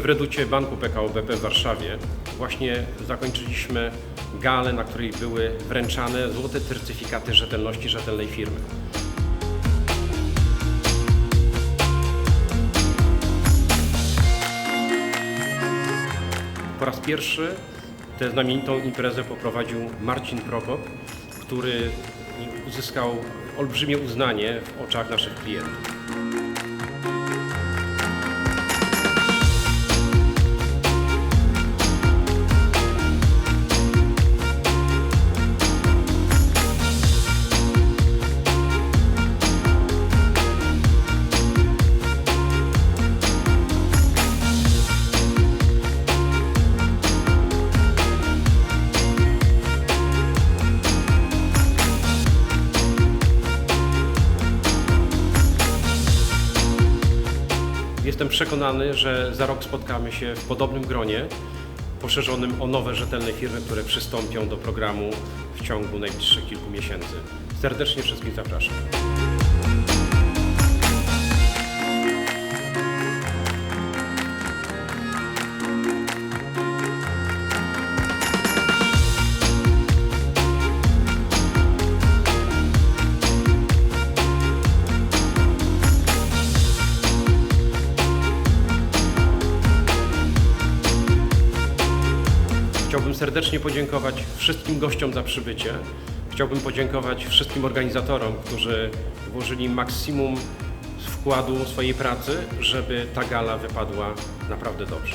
w Reducie Banku PKO BP w Warszawie właśnie zakończyliśmy galę, na której były wręczane złote certyfikaty rzetelności rzetelnej firmy. Po raz pierwszy tę znamienitą imprezę poprowadził Marcin Prokop, który uzyskał olbrzymie uznanie w oczach naszych klientów. Jestem przekonany, że za rok spotkamy się w podobnym gronie, poszerzonym o nowe rzetelne firmy, które przystąpią do programu w ciągu najbliższych kilku miesięcy. Serdecznie wszystkich zapraszam. Chciałbym serdecznie podziękować wszystkim gościom za przybycie. Chciałbym podziękować wszystkim organizatorom, którzy włożyli maksimum wkładu swojej pracy, żeby ta gala wypadła naprawdę dobrze.